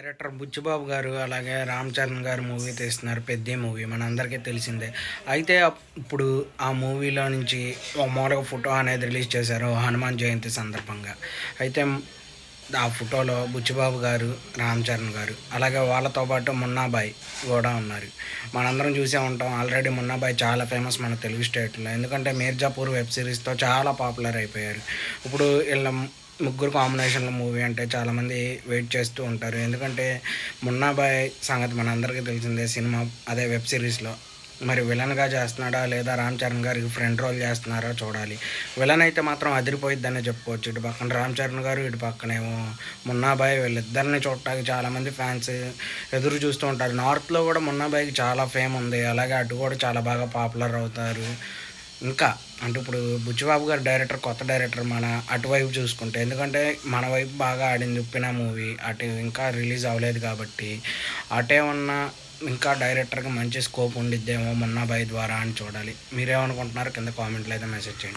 Director Buchibabu గారు అలాగే రామ్ చరణ్ గారు మూవీ తీస్తున్నారు పెద్ద మూవీ. మనందరికీ తెలిసిందే. అయితే ఇప్పుడు ఆ మూవీలో నుంచి ఒక ఫోటో అనేది రిలీజ్ చేశారు హనుమాన్ జయంతి సందర్భంగా. అయితే ఆ ఫోటోలో బుచ్చిబాబు గారు రామ్ చరణ్ గారు అలాగే వాళ్ళతో పాటు మున్నాబాయ్ కూడా ఉన్నారు. మనందరం చూసే ఉంటాం. ఆల్రెడీ మున్నాబాయ్ చాలా ఫేమస్ మన తెలుగు స్టేట్లో. ఎందుకంటే మీర్జాపూర్ వెబ్ సిరీస్తో చాలా పాపులర్ అయిపోయారు. ఇప్పుడు వీళ్ళ ముగ్గురు కాంబినేషన్లో మూవీ అంటే చాలామంది వెయిట్ చేస్తూ ఉంటారు. ఎందుకంటే మున్నాబాయ్ సంగతి మనందరికీ తెలిసిందే సినిమా అదే వెబ్ సిరీస్లో మరి విలన్గా చేస్తున్నాడా లేదా రామ్ చరణ్ గారికి ఫ్రెండ్ రోల్ చేస్తున్నారా చూడాలి. విలన్ అయితే మాత్రం అదిరిపోయిద్దనే చెప్పుకోవచ్చు. ఇటు పక్కన రామ్ చరణ్ గారు ఇటు పక్కనేమో మున్నాబాయ్ వీళ్ళిద్దరిని చూడటానికి చాలామంది ఫ్యాన్స్ ఎదురు చూస్తూ ఉంటారు. నార్త్లో కూడా మున్నాబాయ్కి చాలా ఫేమ్ ఉంది. అలాగే అటు కూడా చాలా బాగా పాపులర్ అవుతారు. ఇంకా అంటే ఇప్పుడు బుచ్చిబాబు గారు డైరెక్టర్ కొత్త డైరెక్టర్ మన అటువైపు చూసుకుంటే. ఎందుకంటే మన వైపు బాగా ఆడింది ఉప్పిన మూవీ. అటు ఇంకా రిలీజ్ అవ్వలేదు కాబట్టి అటే ఉన్న ఇంకా డైరెక్టర్కి మంచి స్కోప్ ఉండిద్దేమో మున్నాబాయ్ ద్వారా అని చూడాలి. మీరేమనుకుంటున్నారు? కింద కామెంట్లు అయితే మెసేజ్ చేయండి.